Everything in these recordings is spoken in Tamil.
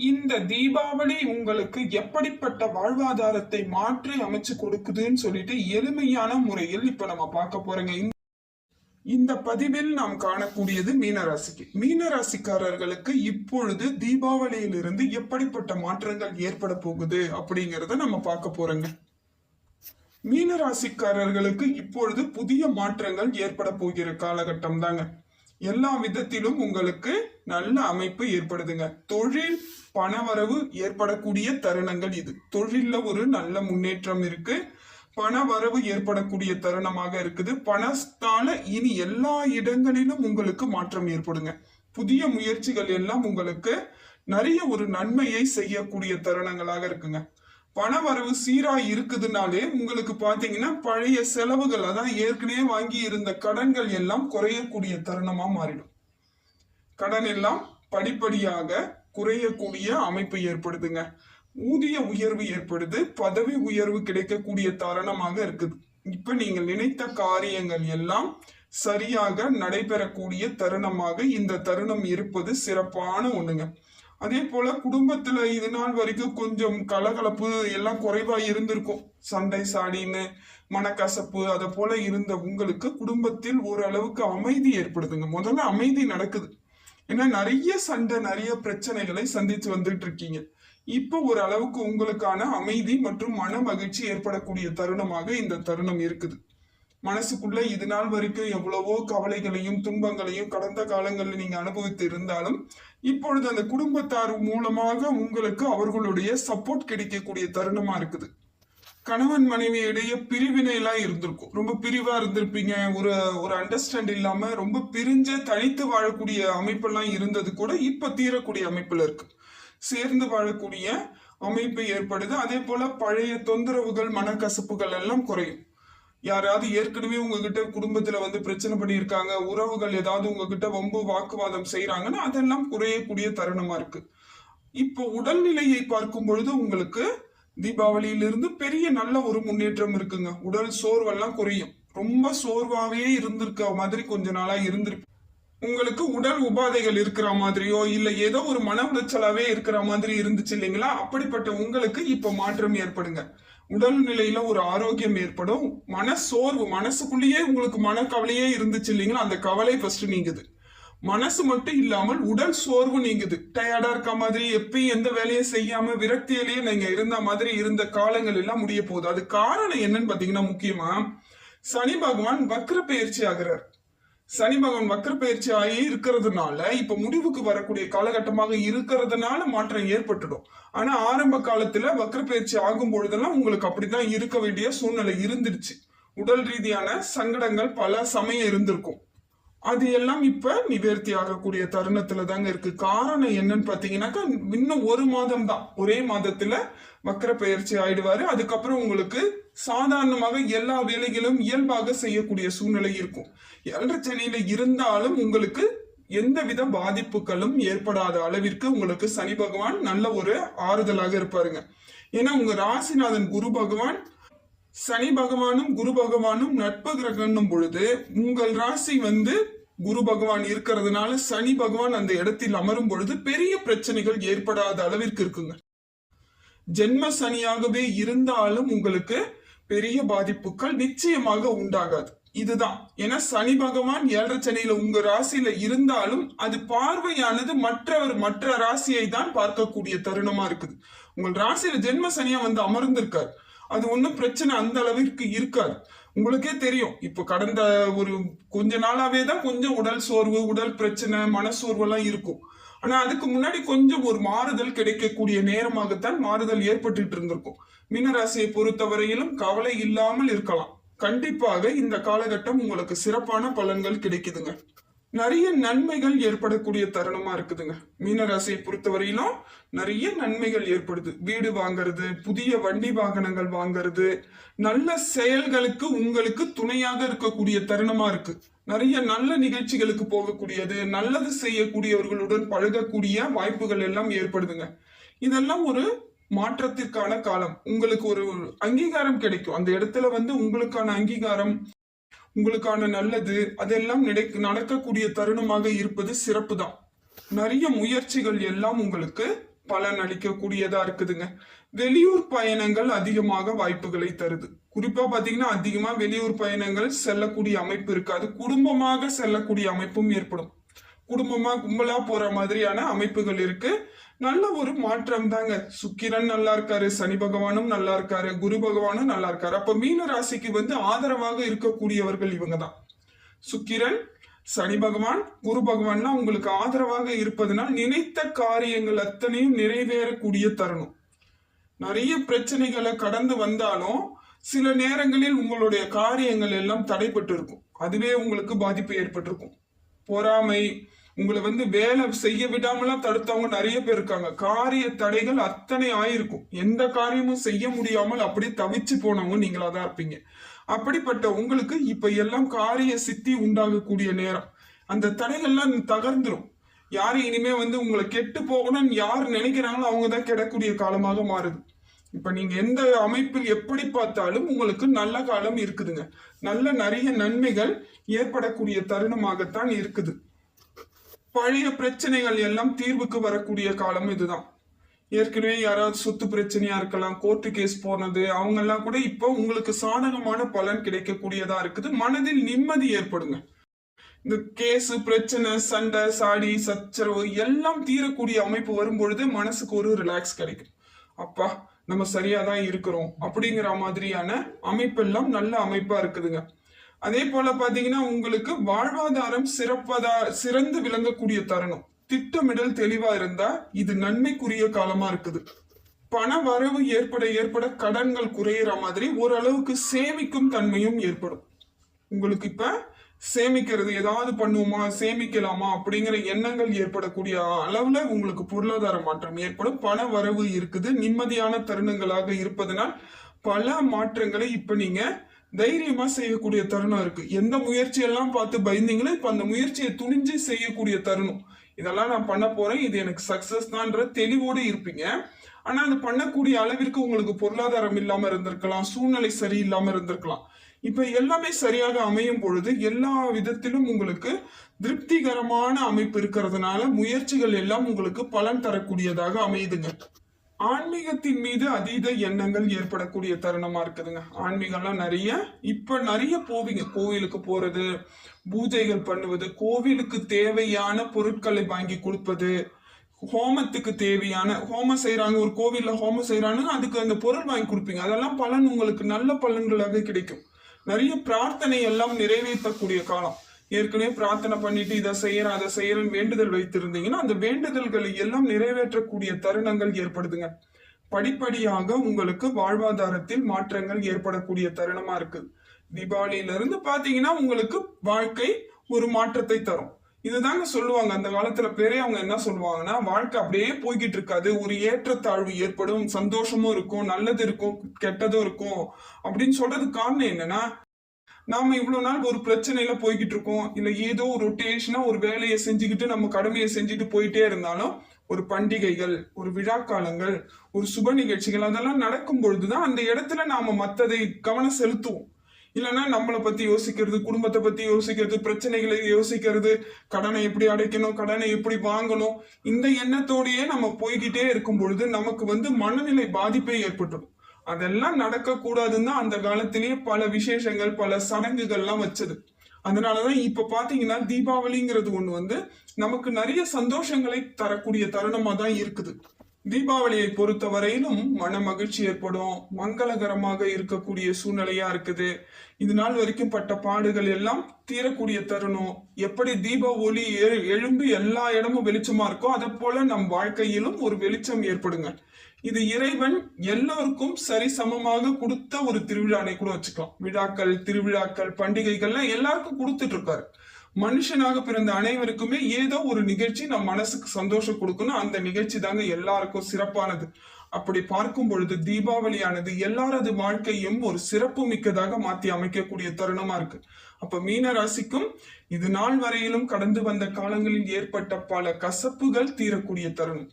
இந்த தீபாவளி உங்களுக்கு எப்படிப்பட்ட வாழ்வாதாரத்தை மாற்றி அமைச்சு கொடுக்குதுன்னு சொல்லிட்டு எளிமையான முறையில் இப்ப நம்ம பார்க்க போறோங்க. இந்த- இந்த பதிவில் நாம் காணக்கூடியது மீனராசிக்கு. மீனராசிக்காரர்களுக்கு இப்பொழுது தீபாவளியிலிருந்து எப்படிப்பட்ட மாற்றங்கள் ஏற்பட போகுது அப்படிங்கிறத நம்ம பார்க்க போறோங்க. மீனராசிக்காரர்களுக்கு இப்பொழுது புதிய மாற்றங்கள் ஏற்பட போகிற காலகட்டம் தாங்க எல்லா விதத்திலும் உங்களுக்கு நல்ல அமைப்பு ஏற்படுதுங்க. தொழில் பணவரவு ஏற்படக்கூடிய தருணங்கள் இது. தொழிலில் ஒரு நல்ல முன்னேற்றம் இருக்கு. பண வரவு ஏற்படக்கூடிய தருணமாக இருக்குது. பணத்தால இனி எல்லா இடங்களிலும் உங்களுக்கு மாற்றம் ஏற்படுங்க. புதிய முயற்சிகள் எல்லாம் உங்களுக்கு நிறைய ஒரு நன்மையை செய்யக்கூடிய தருணங்களாக இருக்குங்க. பண வரவு சீரா இருக்குதுனாலே உங்களுக்கு பாத்தீங்கன்னா பழைய செலவுகள் அதான் ஏற்கனவே வாங்கி இருந்த கடன்கள் எல்லாம் குறையக்கூடிய தருணமா மாறிடும். கடன் எல்லாம் படிப்படியாக குறையக்கூடிய அமைப்பு ஏற்படுதுங்க. ஊதிய உயர்வு ஏற்படுது. பதவி உயர்வு கிடைக்கக்கூடிய தருணமாக இருக்குது. இப்ப நீங்கள் நினைத்த காரியங்கள் எல்லாம் சரியாக நடைபெறக்கூடிய தருணமாக இந்த தருணம் இருப்பது சிறப்பான ஒண்ணுங்க. அதே போல குடும்பத்துல இது நாள் வரைக்கும் கொஞ்சம் கலகலப்பு எல்லாம் குறைவா இருந்திருக்கும். சண்டை சாடின்னு மனக்கசப்பு அதை போல இருந்த உங்களுக்கு குடும்பத்தில் ஓரளவுக்கு அமைதி ஏற்படுதுங்க. முதல்ல அமைதி நடக்குது. ஏன்னா நிறைய சண்டை நிறைய பிரச்சனைகளை சந்திச்சு வந்துட்டு இருக்கீங்க இப்போ ஒரு அளவுக்கு உங்களுக்கான அமைதி மற்றும் மன மகிழ்ச்சி ஏற்படக்கூடிய தருணமாக இந்த தருணம் இருக்குது. மனசுக்குள்ள இது நாள் வரைக்கும் எவ்வளவோ கவலைகளையும் துன்பங்களையும் கடந்த காலங்களில் நீங்க அனுபவித்து இருந்தாலும் இப்பொழுது அந்த குடும்பத்தார் மூலமாக உங்களுக்கு அவர்களுடைய சப்போர்ட் கிடைக்கக்கூடிய தருணமா இருக்குது. கணவன் மனைவி இடையே பிரிவினை எல்லாம் இருந்திருக்கும். ரொம்ப பிரிவா இருந்திருப்பீங்க. ஒரு ஒரு அண்டர்ஸ்டாண்ட் இல்லாம ரொம்ப பிரிஞ்ச தனித்து வாழக்கூடிய அமைப்பெல்லாம் இருந்தது கூட இப்ப தீரக்கூடிய அமைப்புல இருக்கு. சேர்ந்து வாழக்கூடிய அமைப்பு ஏற்படுது. அதே போல பழைய தொந்தரவுகள் மனக்கசப்புகள் எல்லாம் குறையும். யாராவது ஏற்கனவே உங்ககிட்ட குடும்பத்துல வந்து பிரச்சனை பண்ணியிருக்காங்க உறவுகள் ஏதாவது உங்ககிட்ட வம்பு வாக்குவாதம் செய்யறாங்கன்னா அதெல்லாம் குறையக்கூடிய தருணமா இருக்கு. இப்போ உடல்நிலையை பார்க்கும் பொழுது உங்களுக்கு தீபாவளியிலிருந்து பெரிய நல்ல ஒரு முன்னேற்றம் இருக்குங்க. உடல் சோர்வெல்லாம் குறையும். ரொம்ப சோர்வாவே இருந்திருக்க மாதிரி கொஞ்ச நாளா இருந்திருக்கு உங்களுக்கு உடல் உபாதைகள் இருக்கிற மாதிரியோ இல்ல ஏதோ ஒரு மன உளைச்சலாவே இருக்கிற மாதிரி இருந்துச்சு இல்லைங்களா? அப்படிப்பட்ட உங்களுக்கு இப்ப மாற்றம் ஏற்படுங்க. உடல் நிலையில ஒரு ஆரோக்கியம் ஏற்படும். மன சோர்வு மனசுக்குள்ளேயே உங்களுக்கு மனக்கவலையே இருந்துச்சு இல்லைங்களா? அந்த கவலை ஃபர்ஸ்ட் நீங்குது. மனசு மட்டும் இல்லாமல் உடல் சோர்வு நீங்குது. டயர்டா இருக்க மாதிரி எப்பயும் எந்த வேலையும் செய்யாம விரக்தியிலேயே நீங்க இருந்த மாதிரி இருந்த காலங்கள் எல்லாம் முடிய போகுது. அது காரணம் என்னன்னு பாத்தீங்கன்னா முக்கியமா சனி பகவான் வக்ர பயிற்சி ஆகிறார். சனி பகவான் வக்ர பயிற்சி ஆகி இருக்கிறதுனால இப்ப முடிவுக்கு வரக்கூடிய காலகட்டமாக இருக்கிறதுனால மாற்றம் ஏற்பட்டுடும். ஆனா ஆரம்ப காலத்துல வக்ர பயிற்சி ஆகும் பொழுதெல்லாம் உங்களுக்கு அப்படிதான் இருக்க வேண்டிய சூழ்நிலை இருந்துருச்சு உடல் ரீதியான சங்கடங்கள் பல சமயம் இருந்திருக்கும். அது எல்லாம் இப்ப நிவர்த்தி ஆகக்கூடிய தருணத்துல தாங்க இருக்கு. காரணம் என்னன்னு பாத்தீங்கன்னாக்கா இன்னும் ஒரு மாதம் தான் ஒரே மாதத்துல வக்கர பயிற்சி ஆயிடுவாரு. அதுக்கப்புறம் உங்களுக்கு சாதாரணமாக எல்லா வேலைகளும் இயல்பாக செய்யக்கூடிய சூழ்நிலை இருக்கும். ஏழரை இருந்தாலும் உங்களுக்கு எந்தவித பாதிப்புகளும் ஏற்படாத அளவிற்கு உங்களுக்கு சனி பகவான் நல்ல ஒரு ஆறுதலாக இருப்பாருங்க. ஏன்னா உங்க ராசிநாதன் குரு பகவான் சனி பகவானும் குரு பகவானும் நட்பு கிரகம்னும் பொழுது உங்கள் ராசி வந்து குரு பகவான் இருக்கிறதுனால சனி பகவான் அந்த இடத்தில் அமரும் பொழுது பெரிய பிரச்சனைகள் ஏற்படாத அளவிற்கு இருக்குங்க. ஜென்ம சனியாகவே இருந்தாலும் உங்களுக்கு பெரிய பாதிப்புகள் நிச்சயமாக உண்டாகாது. இதுதான். ஏன்னா சனி பகவான் ஏழரை சனியில உங்க ராசியில இருந்தாலும் அது பார்வையானது மற்றவர் மற்ற ராசியை தான் பார்க்கக்கூடிய தருணமா இருக்குது. உங்கள் ராசியில ஜென்ம சனியா வந்து அமர்ந்திருக்காரு. அது ஒன்றும் பிரச்சனை அந்த அளவிற்கு இருக்காது. உங்களுக்கே தெரியும். இப்போ கடந்த ஒரு கொஞ்ச நாளாவே தான் கொஞ்சம் உடல் சோர்வு உடல் பிரச்சனை மனசோர்வெல்லாம் இருக்கும். ஆனா அதுக்கு முன்னாடி கொஞ்சம் ஒரு மாறுதல் கிடைக்கக்கூடிய நேரமாகத்தான் மாறுதல் ஏற்பட்டுட்டு இருந்திருக்கும். மீனராசியை பொறுத்தவரையிலும் கவலை இல்லாமல் இருக்கலாம். கண்டிப்பாக இந்த காலகட்டம் உங்களுக்கு சிறப்பான பலன்கள் கிடைக்குதுங்க. நிறைய நன்மைகள் ஏற்படக்கூடிய தருணமா இருக்குதுங்க. மீனராசியை பொறுத்தவரையிலும் நிறைய நன்மைகள் ஏற்படுது. வீடு வாங்குறது புதிய வண்டி வாகனங்கள் வாங்குறது நல்ல செயல்களுக்கு உங்களுக்கு துணையாக இருக்கக்கூடிய தருணமா இருக்கு. நிறைய நல்ல நிகழ்ச்சிகளுக்கு போகக்கூடியது நல்லது செய்யக்கூடியவர்களுடன் பழகக்கூடிய வாய்ப்புகள் எல்லாம் ஏற்படுதுங்க. இதெல்லாம் ஒரு மாற்றத்திற்கான காலம். உங்களுக்கு ஒரு அங்கீகாரம் கிடைக்கும். அந்த இடத்துல வந்து உங்களுக்கான அங்கீகாரம் உங்களுக்கான நல்லது அதெல்லாம் நடக்க நடக்கக்கூடிய தருணமாக இருப்பது சிறப்பு தான் நிறைய முயற்சிகள் எல்லாம் உங்களுக்கு பலன் அளிக்கக்கூடியதா இருக்குதுங்க. வெளியூர் பயணங்கள் அதிகமாக வாய்ப்புகளை தருது. குறிப்பா பாத்தீங்கன்னா அதிகமா வெளியூர் பயணங்கள் செல்லக்கூடிய அமைப்பு இருக்காது. குடும்பமாக செல்லக்கூடிய அமைப்பும் ஏற்படும். குடும்பமா கும்பலா போற மாதிரியான அமைப்புகள் இருக்கு. நல்ல ஒரு மாற்றம் தாங்க. சுக்கிரன் நல்லா இருக்காரு சனி பகவானும் நல்லா இருக்காரு குரு பகவானும் நல்லா இருக்காரு. அப்ப மீன ராசிக்கு வந்து ஆதரவாக இருக்கக்கூடியவர்கள் இவங்க தான் சுக்கிரன் சனி பகவான் குரு பகவான்னா உங்களுக்கு ஆதரவாக இருப்பதுனால் நினைத்த காரியங்கள் அத்தனையும் நிறைவேறக்கூடிய தருணம். நிறைய பிரச்சனைகளை கடந்து வந்தாலும் சில நேரங்களில் உங்களுடைய காரியங்கள் எல்லாம் தடைப்பட்டு இருக்கும் அதுவே உங்களுக்கு பாதிப்பு ஏற்பட்டிருக்கும். பொறாமை உங்களை வந்து வேலை செய்ய விடாமலாம் தடுத்தவங்க நிறைய பேர் இருக்காங்க. காரிய தடைகள் அத்தனை ஆயிருக்கும். எந்த காரியமும் செய்ய முடியாமல் அப்படியே தவிச்சு போனவங்க நீங்களா தான் இருப்பீங்க. அப்படிப்பட்ட உங்களுக்கு இப்ப எல்லாம் காரிய சித்தி உண்டாகக்கூடிய நேரம். அந்த தடைகள்லாம் தகர்ந்துரும். யார் இனிமே வந்து உங்களை கெட்டு போகணும்னு யார் நினைக்கிறாங்களோ அவங்க தான் கெடக்கூடிய காலமாக மாறுது. இப்ப நீங்க எந்த அமைப்பில் எப்படி பார்த்தாலும் உங்களுக்கு நல்ல காலம் இருக்குதுங்க. நல்ல நிறைய நன்மைகள் ஏற்படக்கூடிய தருணமாகத்தான் இருக்குது. பழைய பிரச்சனைகள் எல்லாம் தீர்வுக்கு வரக்கூடிய காலம் இதுதான். ஏற்கனவே யாராவது சொத்து பிரச்சனையா இருக்கலாம் கோர்ட்டு கேஸ் போனது அவங்க எல்லாம் கூட இப்போ உங்களுக்கு சாதகமான பலன் கிடைக்கக்கூடியதா இருக்குது. மனதில் நிம்மதி ஏற்படுங்க. இந்த கேஸ் பிரச்சனை சண்டை சாடி சச்சரவு எல்லாம் தீரக்கூடிய அமைப்பு வரும்பொழுது மனசுக்கு ஒரு ரிலாக்ஸ் கிடைக்கும். அப்பா நம்ம சரியா தான் இருக்கிறோம் அப்படிங்கிற மாதிரியான அமைப்பெல்லாம் நல்ல அமைப்பா இருக்குதுங்க. அதே போல பாத்தீங்கன்னா உங்களுக்கு வாழ்வாதாரம் சிறப்பதா சிறந்து விளங்கக்கூடிய தருணம். திட்டமிடல் தெளிவா இருந்தா இது நன்மைக்குரிய காலமா இருக்குது. பண வரவு ஏற்பட ஏற்பட கடன்கள் குறையிற மாதிரி ஓரளவுக்கு சேமிக்கும் தன்மையும் ஏற்படும். உங்களுக்கு இப்ப சேமிக்கிறது ஏதாவது பண்ணுவோமா சேமிக்கலாமா அப்படிங்கிற எண்ணங்கள் ஏற்படக்கூடிய அளவுல உங்களுக்கு பொருளாதார மாற்றம் ஏற்படும். பண வரவு இருக்குது நிம்மதியான தருணங்களாக இருப்பதனால் பல மாற்றங்களை இப்ப நீங்க தைரியமா செய்யக்கூடிய தருணம் இருக்கு. எந்த முயற்சியெல்லாம் பார்த்து பயந்தீங்களோ இப்ப அந்த முயற்சியை துணிஞ்சு செய்யக்கூடிய தருணம். இதெல்லாம் நான் பண்ண போறேன். இது எனக்கு சக்சஸ் தான்ற தெளிவோடு இருப்பீங்க. ஆனா அது பண்ணக்கூடிய அளவிற்கு உங்களுக்கு பொருளாதாரம் இல்லாம இருந்திருக்கலாம் சூழ்நிலை சரியில்லாம இருந்திருக்கலாம். இப்ப எல்லாமே சரியாக அமையும் பொழுது எல்லா விதத்திலும் உங்களுக்கு திருப்திகரமான அமைப்பு இருக்கிறதுனால முயற்சிகள் எல்லாம் உங்களுக்கு பலன் தரக்கூடியதாக அமையுதுங்க. ஆன்மீகத்தின் மீது அதீத எண்ணங்கள் ஏற்படக்கூடிய தருணமா இருக்குதுங்க. ஆன்மீகம்லாம் நிறைய இப்ப நிறைய போவீங்க. கோவிலுக்கு போறது பூஜைகள் பண்ணுவது கோவிலுக்கு தேவையான பொருட்களை வாங்கி கொடுப்பது ஹோமத்துக்கு தேவையான ஹோமம் செய்யறாங்க ஒரு கோவில்ல ஹோமம் செய்யறாங்கன்னா அதுக்கு அந்த பொருள் வாங்கி கொடுப்பீங்க. அதெல்லாம் பலன் உங்களுக்கு நல்ல பலன்களாக கிடைக்கும். நிறைய பிரார்த்தனை எல்லாம் நிறைவேற்றக்கூடிய காலம். ஏற்கனவே பிரார்த்தனை பண்ணிட்டு இதை செய்யறேன் அதை செய்யறேன்னு வேண்டுதல் வைத்திருந்தீங்கன்னா அந்த வேண்டுதல்களை எல்லாம் நிறைவேற்றக்கூடிய தருணங்கள் ஏற்படுதுங்க. படிப்படியாக உங்களுக்கு வாழ்வாதாரத்தில் மாற்றங்கள் ஏற்படக்கூடிய தருணமா இருக்கு. தீபாவளியில இருந்து பாத்தீங்கன்னா உங்களுக்கு வாழ்க்கை ஒரு மாற்றத்தை தரும். இதுதாங்க சொல்லுவாங்க. அந்த காலத்துல பேரே அவங்க என்ன சொல்லுவாங்கன்னா வாழ்க்கை அப்படியே போய்கிட்டு இருக்காது. ஒரு ஏற்றத்தாழ்வு ஏற்படும் சந்தோஷமும் இருக்கும் நல்லது இருக்கும் கெட்டதும் இருக்கும் அப்படின்னு சொல்றது காரணம் என்னன்னா நாம இவ்வளவு நாள் ஒரு பிரச்சனையில போய்கிட்டு இருக்கோம். இல்ல ஏதோ ஒரு ரொட்டேஷனா ஒரு வேலையை செஞ்சுக்கிட்டு நம்ம கடமையை செஞ்சுட்டு போயிட்டே இருந்தாலும் ஒரு பண்டிகைகள் ஒரு விழா காலங்கள் ஒரு சுப நிகழ்ச்சிகள் அதெல்லாம் நடக்கும் பொழுதுதான் அந்த இடத்துல நாம மத்ததை கவனம் செலுத்துவோம். இல்லைன்னா நம்மளை பத்தி யோசிக்கிறது குடும்பத்தை பத்தி யோசிக்கிறது பிரச்சனைகளை யோசிக்கிறது கடனை எப்படி அடைக்கணும் கடனை எப்படி வாங்கணும் இந்த எண்ணத்தோடையே நம்ம போய்கிட்டே இருக்கும் பொழுது நமக்கு வந்து மனநிலை பாதிப்பே ஏற்பட்டுடும் அதெல்லாம் நடக்க கூடாதுன்னு அந்த காலத்திலேயே பல விசேஷங்கள் பல சடங்குகள்லாம் வச்சது. அதனாலதான் இப்ப பாத்தீங்கன்னா தீபாவளிங்கிறது ஒண்ணு வந்து நமக்கு நிறைய சந்தோஷங்களை தரக்கூடிய தருணமா தான் இருக்குது. தீபாவளியை பொறுத்த வரையிலும் மன மகிழ்ச்சி ஏற்படும் மங்களகரமாக இருக்கக்கூடிய சூழ்நிலையா இருக்குது. இது நாள் வரைக்கும் பட்ட பாடுகள் எல்லாம் தீரக்கூடிய தருணம். எப்படி தீப ஒளி எழும்பி எல்லா இடமும் வெளிச்சமா இருக்கோ அதை போல நம் வாழ்க்கையிலும் ஒரு வெளிச்சம் ஏற்படுங்க இது இறைவன் எல்லோருக்கும் சரி சமமாக கொடுத்த ஒரு திருவிழானை கூட வச்சுக்கலாம். விழாக்கள் திருவிழாக்கள் பண்டிகைகள்லாம் எல்லாருக்கும் கொடுத்துட்டு இருக்காரு மனுஷனாக பிறந்த அனைவருக்குமே ஏதோ ஒரு நிகழ்ச்சி நம் மனசுக்கு சந்தோஷம் கொடுக்கணும். அந்த நிகழ்ச்சி தாங்க எல்லாருக்கும் சிறப்பானது. அப்படி பார்க்கும் பொழுது தீபாவளியானது எல்லாரது வாழ்க்கையும் ஒரு சிறப்பு மிக்கதாக மாத்தி அமைக்கக்கூடிய தருணமா இருக்கு. அப்ப மீன ராசிக்கும் இது நாள் வரையிலும் கடந்து வந்த காலங்களில் ஏற்பட்ட பல கசப்புகள் தீரக்கூடிய தருணம்.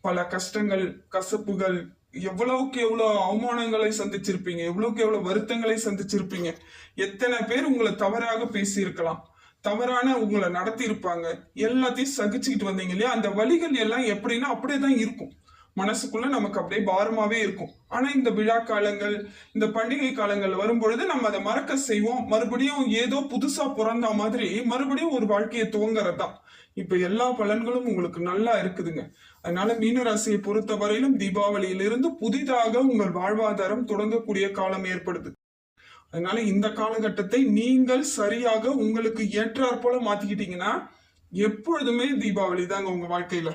பல கஷ்டங்கள் கசப்புகள் எவ்வளவுக்கு எவ்வளவு அவமானங்களை சந்திச்சிருப்பீங்க எவ்வளவுக்கு எவ்வளவு வருத்தங்களை சந்திச்சிருப்பீங்க. எத்தனை பேர் உங்களை தவறாக பேசியிருக்கலாம். தவறான உங்களை நடத்தி இருப்பாங்க எல்லாத்தையும் சகிச்சுக்கிட்டு வந்தீங்க இல்லையா? அந்த வழிகள் எல்லாம் எப்படின்னா அப்படியே தான் இருக்கும். மனசுக்குள்ள நமக்கு அப்படியே பாரமாவே இருக்கும். ஆனா இந்த விழா காலங்கள் இந்த பண்டிகை காலங்கள் வரும்பொழுது நம்ம அதை மறக்க செய்வோம். மறுபடியும் ஏதோ புதுசா பிறந்த மாதிரி மறுபடியும் ஒரு வாழ்க்கையை துவங்குறது தான் இப்ப எல்லா பலன்களும் உங்களுக்கு நல்லா இருக்குதுங்க. அதனால மீனராசியை பொறுத்த வரையிலும் தீபாவளியிலிருந்து புதிதாக உங்கள் வாழ்வாதாரம் தொடங்கக்கூடிய காலம் ஏற்படுது. அதனால இந்த காலகட்டத்தை நீங்கள் சரியாக உங்களுக்கு ஏற்றாற்போல மாத்திக்கிட்டீங்கன்னா எப்பொழுதுமே தீபாவளி தாங்க உங்க வாழ்க்கையில.